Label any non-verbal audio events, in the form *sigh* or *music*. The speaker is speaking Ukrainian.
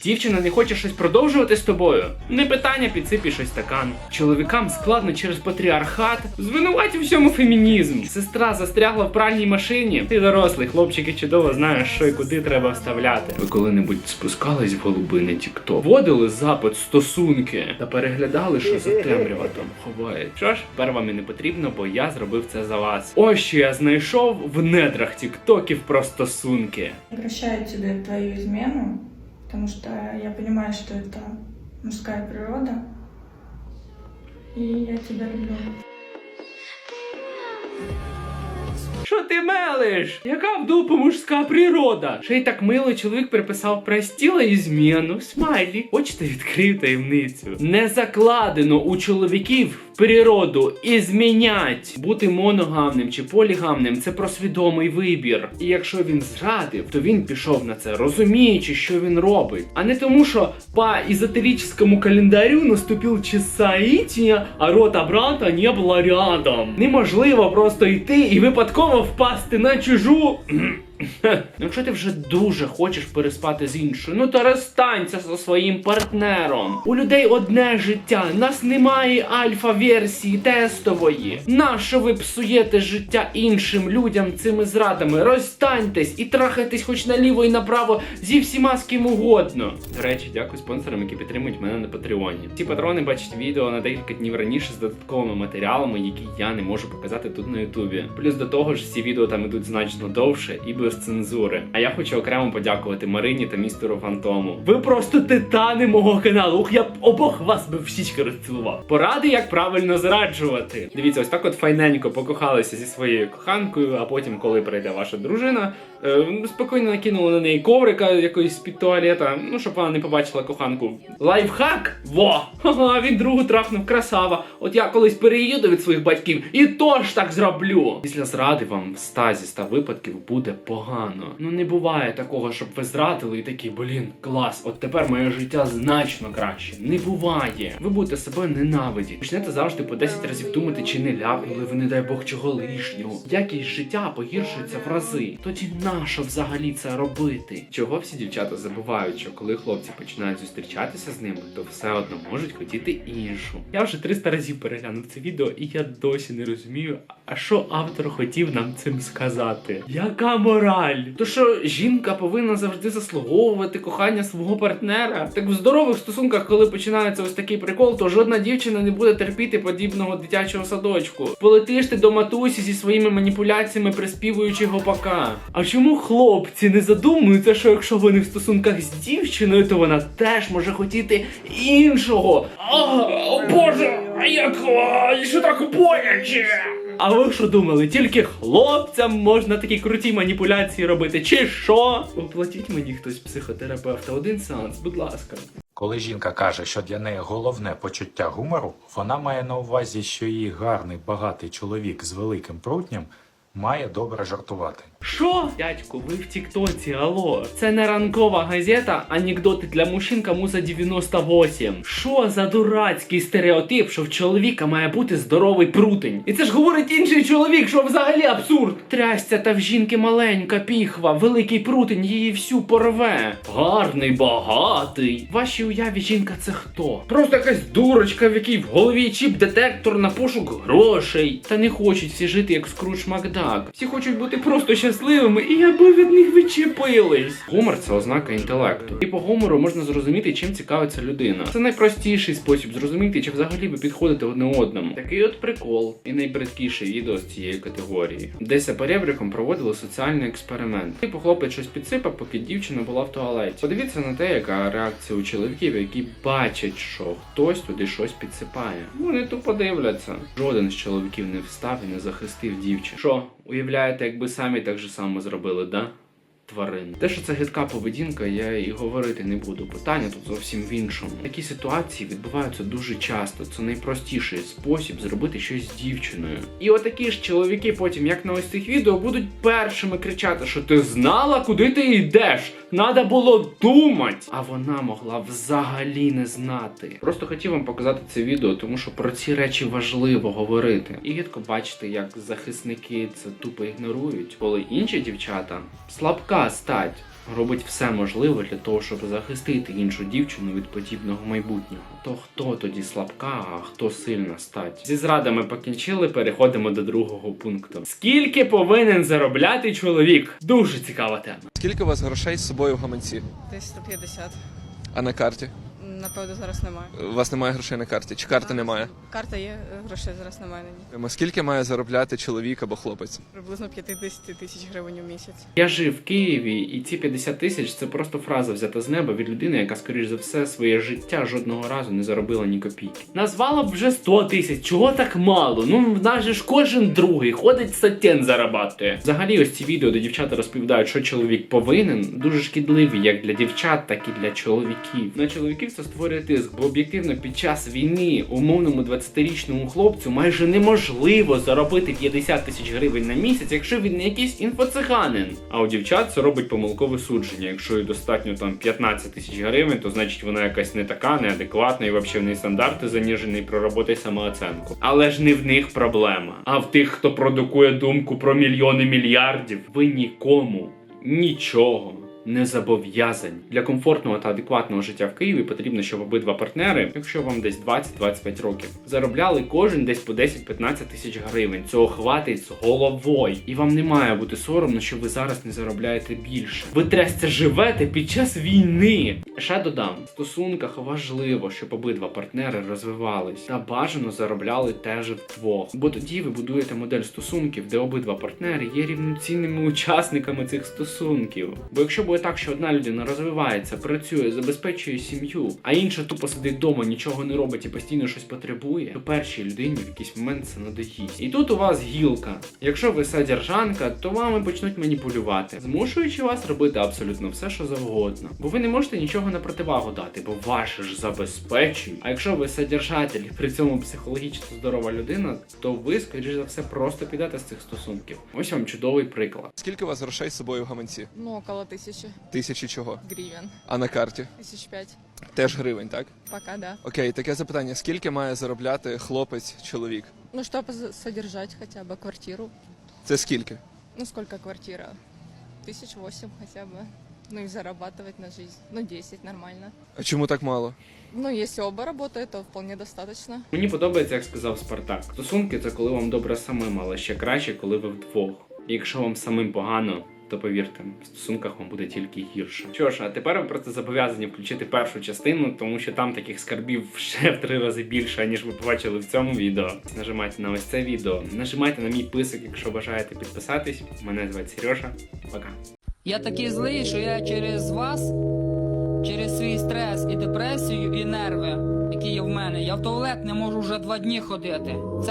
Дівчина не хоче щось продовжувати з тобою? Не питання, підсипі щось стакан. Чоловікам складно через патріархат. Звинувать у всьому фемінізм. Сестра застрягла в пральній машині. Ти дорослий, хлопчики чудово знаєш, що і куди треба вставляти. Ви коли-небудь спускались в голубини тікток, вводили запит стосунки та переглядали, що за темрява там ховає. Що ж, тепер вам і не потрібно, бо я зробив це за вас. Ось що я знайшов в недрах тіктоків про стосунки. Прощаю тебе твою измену, потому что я понимаю, что это мужская природа. И я тебя люблю. Що ти мелиш? Яка в дупу мужська природа? Ще й так мило чоловік приписав простіла і зміну. Смайлі. Хочете відкрию таємницю? Не закладено у чоловіків природу і змінять. Бути моногамним чи полігамним це про свідомий вибір. І якщо він зрадив, то він пішов на це, розуміючи, що він робить. А не тому, що по езотерическому календарю наступив час а рота брата не було рядом. Неможливо просто йти і випадково впасти на чужу. Ну, Якщо ти вже дуже хочеш переспати з іншою, ну то розстанься зі своїм партнером. У людей одне життя, нас немає альфа-версії тестової. Нащо ви псуєте життя іншим людям цими зрадами? Розстаньтесь і трахайтесь хоч наліво і направо зі всіма з ким угодно. До речі, дякую спонсорам, які підтримують мене на Патреоні. Ці патрони бачать відео на декілька днів раніше з додатковими матеріалами, які я не можу показати тут на Ютубі. Плюс до того ж, всі відео там ідуть значно довше і без цензури. А я хочу окремо подякувати Марині та містеру Фантому. Ви просто титани мого каналу. Ух, я б обох вас би в розцілував. Поради, як правильно зраджувати. Дивіться, ось так от файненько покохалися зі своєю коханкою, а потім, коли прийде ваша дружина, е, спокійно накинули на неї коврика якоїсь з-під туалета, ну щоб вона не побачила коханку. Лайфхак? Во! *laughs* Ха-ха, він другу трахнув красава. От я колись переїду від своїх батьків і тож так зроблю. Після зради вам в стазі ста випадків буде погано. Ну не буває такого, щоб ви зрадили і такі, блін, клас, от тепер моє життя значно краще. Не буває. Ви будете себе ненавидіти. Почнете завжди по 10 разів думати, чи не ляпнули ви, не дай Бог, чого лишнього. Якість життя погіршується в рази. Тоді нащо взагалі це робити? Чого всі дівчата забувають, що коли хлопці починають зустрічатися з ними, то все одно можуть хотіти іншу. Я вже 300 разів переглянув це відео, і я досі не розумію, а що автор хотів нам цим сказати. Яка мораль? То що жінка повинна завжди заслуговувати кохання свого партнера? Так в здорових стосунках, коли починається ось такий прикол, то жодна дівчина не буде терпіти подібного дитячого садочку. Полетиш ти до матусі зі своїми маніпуляціями, приспівуючи гопака. А чому хлопці не задумуються, що якщо вони в стосунках з дівчиною, то вона теж може хотіти іншого? А, о боже, а як що так боляче? А ви що думали, тільки хлопцям можна такі круті маніпуляції робити? Чи що? Оплатіть мені хтось психотерапевта, один сеанс, будь ласка. Коли жінка каже, що для неї головне почуття гумору, вона має на увазі, що її гарний багатий чоловік з великим прутням має добре жартувати. Що? Дядьку, ви в Тіктоці, алло. Це не ранкова газета, анекдоти для мужчин кому за 98. Що за дурацький стереотип, що в чоловіка має бути здоровий прутень? І це ж говорить інший чоловік, що взагалі абсурд. Трясця та в жінки маленька піхва, великий прутень її всю порве. Гарний, багатий. Вашій уяві жінка це хто? Просто якась дурочка, в якій в голові чіп-детектор на пошук грошей. Та не хочуть всі жити як Скрудж Макдак. Всі хочуть бути просто щасливими, і аби від них відчепились. Гумор це ознака інтелекту. І по гумору можна зрозуміти, чим цікавиться людина. Це найпростіший спосіб зрозуміти, чи взагалі ви підходите одне одному. Такий от прикол, і найбридкіше відео з цієї категорії. Десь за перебріком проводили соціальний експеримент. Типу хлопець щось підсипав, поки дівчина була в туалеті. Подивіться на те, яка реакція у чоловіків, які бачать, що хтось туди щось підсипає. Вони тупо дивляться. Жоден з чоловіків не встав і не захистив дівчину. Що, уявляєте, якби самі так же саме зробили, да? Тварин. Те, що це гидка поведінка, я і говорити не буду. Питання тут зовсім в іншому. Такі ситуації відбуваються дуже часто. Це найпростіший спосіб зробити щось з дівчиною. І отакі ж чоловіки потім, як на ось цих відео, будуть першими кричати, що ти знала, куди ти йдеш. Надо було думати. А вона могла взагалі не знати. Просто хотів вам показати це відео, тому що про ці речі важливо говорити. І рідко бачите, як захисники це тупо ігнорують, коли інші дівчата слабка стать. робить все можливе для того, щоб захистити іншу дівчину від подібного майбутнього. То хто тоді слабка, а хто сильна стать? Зі зрадами покінчили, переходимо до другого пункту. Скільки повинен заробляти чоловік? Дуже цікава тема. Скільки у вас грошей з собою в гаманці? Десь 150. А на карті? Напевно, зараз немає. У вас немає грошей на карті? Чи карти немає? Карта є, грошей зараз немає на ній. Ем, Скільки має заробляти чоловік або хлопець? Приблизно 50 тисяч гривень у місяць. Я жив в Києві, і ці 50 тисяч це просто фраза взята з неба від людини, яка, скоріш за все, своє життя жодного разу не заробила ні копійки. Назвала б вже 100 тисяч. Чого так мало? Ну в нас же ж кожен другий ходить сатен зарабатує. Взагалі, ось ці відео, де дівчата розповідають, що чоловік повинен, дуже шкідливі як для дівчат, так і для чоловіків. На чоловіків це створює тиск, бо об'єктивно під час війни умовному 20-річному хлопцю майже неможливо заробити 50 тисяч гривень на місяць, якщо він не якийсь інфоциганин. А у дівчат це робить помилкове судження. Якщо їй достатньо там 15 тисяч гривень, то значить вона якась не така, неадекватна і взагалі в неї стандарти заніжені, проработай самооценку. Але ж не в них проблема, а в тих, хто продукує думку про мільйони мільярдів. Ви нікому нічого не зобов'язані. Для комфортного та адекватного життя в Києві потрібно, щоб обидва партнери, якщо вам десь 20-25 років, заробляли кожен десь по 10-15 тисяч гривень. Цього хватить з головою. І вам не має бути соромно, що ви зараз не заробляєте більше. Ви трясця живете під час війни. Ще додам, в стосунках важливо, щоб обидва партнери розвивались та бажано заробляли теж вдвох. Бо тоді ви будуєте модель стосунків, де обидва партнери є рівноцінними учасниками цих стосунків. Бо якщо буде так, що одна людина розвивається, працює, забезпечує сім'ю, а інша тупо сидить вдома, нічого не робить і постійно щось потребує, то першій людині в якийсь момент це надоїсть. І тут у вас гілка. Якщо ви содержанка, то вами почнуть маніпулювати, змушуючи вас робити абсолютно все, що завгодно. Бо ви не можете нічого на противагу дати, бо ваше ж забезпечують. А якщо ви содержатель, при цьому психологічно здорова людина, то ви, скоріш за все, просто підете з цих стосунків. Ось вам чудовий приклад. Скільки у вас грошей з собою в гаманці? Ну, около тисячі Тисячі чого? гривень. А на карті? Тисяч п'ять. Теж гривень, так? Пока, да. Окей, таке запитання: скільки має заробляти хлопець, чоловік? Ну, чтобы за- содержать хотя бы квартиру. Це скільки? Ну, сколько квартира? Тысяч восемь хотя бы. Ну и зарабатывать на жизнь. Ну, 10 нормально. А чому так мало? Ну, если оба работают, то вполне достаточно. Мені подобається, як сказав Спартак. Стосунки це коли вам добре самим, але ще краще, коли ви вдвох. І якщо вам самим погано, то повірте, в стосунках вам буде тільки гірше. Що ж, а тепер ви просто зобов'язані включити першу частину, тому що там таких скарбів *laughs* ще в три рази більше, ніж ви побачили в цьому відео. Нажимайте на ось це відео, нажимайте на мій писок, якщо бажаєте підписатись. Мене звати Сережа. Пока. Я такий злий, що я через вас, через свій стрес і депресію, і нерви, які є в мене, я в туалет не можу вже два дні ходити.